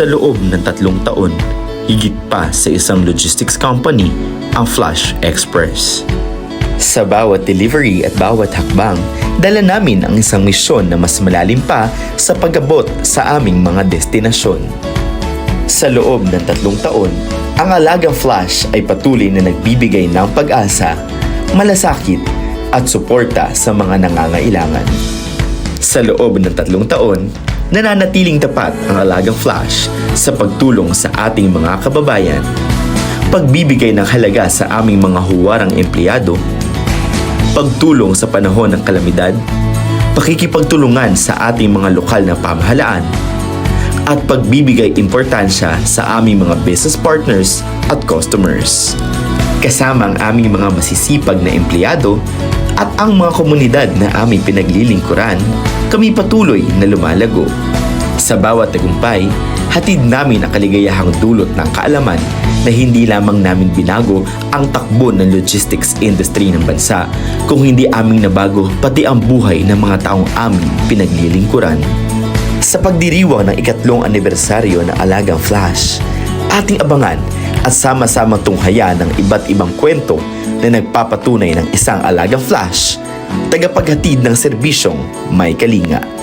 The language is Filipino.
Sa loob ng tatlong taon, higit pa sa isang logistics company ang Flash Express. Sa bawat delivery at bawat hakbang, dala namin ang isang misyon na mas malalim pa sa pagabot sa aming mga destinasyon. Sa loob ng tatlong taon, ang Alagang Flash ay patuloy na nagbibigay ng pag-asa, malasakit at suporta sa mga nangangailangan. Sa loob ng tatlong taon, nananatiling tapat ang Alagang Flash sa pagtulong sa ating mga kababayan, pagbibigay ng halaga sa aming mga huwarang empleyado, pagtulong sa panahon ng kalamidad, pakikipagtulungan sa ating mga lokal na pamahalaan, at pagbibigay importansya sa aming mga business partners at customers. Kasama ang aming mga masisipag na empleyado at ang mga komunidad na aming pinaglilingkuran, kami patuloy na lumalago. Sa bawat tagumpay, hatid namin ang kaligayahang dulot ng kaalaman na hindi lamang namin binago ang takbo ng logistics industry ng bansa, kung hindi aming nabago pati ang buhay ng mga taong aming pinaglilingkuran. Sa pagdiriwang ng ikatlong anibersaryo ng Alagang Flash, ating abangan at sama-samang tunghayan ng iba't ibang kwento na nagpapatunay ng isang Alagang Flash, tagapaghatid ng serbisyong may kalinga.